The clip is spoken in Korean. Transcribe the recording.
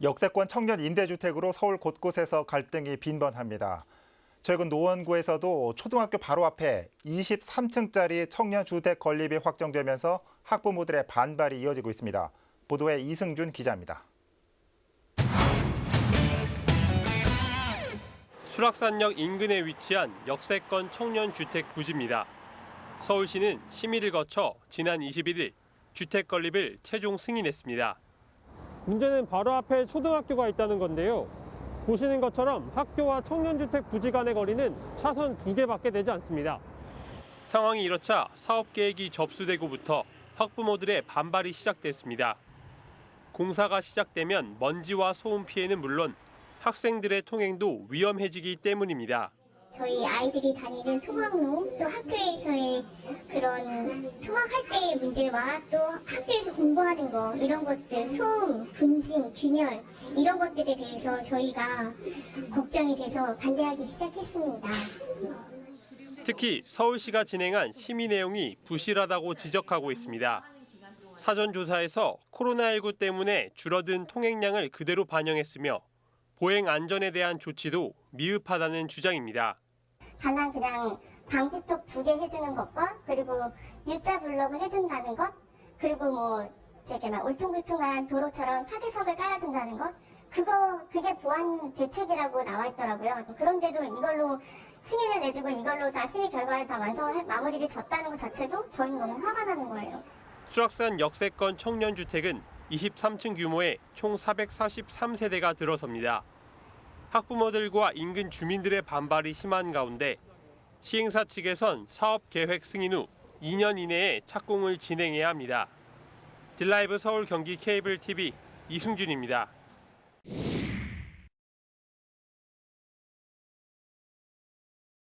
역세권 청년 임대주택으로 서울 곳곳에서 갈등이 빈번합니다. 최근 노원구에서도 초등학교 바로 앞에 23층짜리 청년 주택 건립이 확정되면서 학부모들의 반발이 이어지고 있습니다. 보도에 이승준 기자입니다. 수락산역 인근에 위치한 역세권 청년 주택 부지입니다. 서울시는 심의를 거쳐 지난 21일 주택 건립을 최종 승인했습니다. 문제는 바로 앞에 초등학교가 있다는 건데요. 보시는 것처럼 학교와 청년주택 부지 간의 거리는 차선 두 개밖에 되지 않습니다. 상황이 이렇자 사업 계획이 접수되고부터 학부모들의 반발이 시작됐습니다. 공사가 시작되면 먼지와 소음 피해는 물론 학생들의 통행도 위험해지기 때문입니다. 저희 아이들이 다니는 통학로 또 학교에서의 그런 통학할 때의 문제와 또 학교에서 공부하는 거 이런 것들 소음, 분진, 균열 이런 것들에 대해서 저희가 걱정이 돼서 반대하기 시작했습니다. 특히 서울시가 진행한 심의 내용이 부실하다고 지적하고 있습니다. 사전 조사에서 코로나19 때문에 줄어든 통행량을 그대로 반영했으며 보행 안전에 대한 조치도 미흡하다는 주장입니다. 다만 그냥 방지턱 두 개 해주는 것과 그리고 U자 블럭을 해준다는 것 그리고 뭐 저게 막 울퉁불퉁한 도로처럼 사대석을 깔아준다는 것 그거 그게 보안 대책이라고 나와 있더라고요. 그런데도 이걸로 승인을 내주고 이걸로 다 심의 결과를 다 완성을 해- 마무리를 졌다는 것 자체도 저희는 너무 화가 나는 거예요. 수락산 역세권 청년 주택은 23층 규모의 총 443세대가 들어섭니다. 학부모들과 인근 주민들의 반발이 심한 가운데 시행사 측에선 사업 계획 승인 후 2년 이내에 착공을 진행해야 합니다. 딜라이브 서울 경기 케이블 TV 이승준입니다.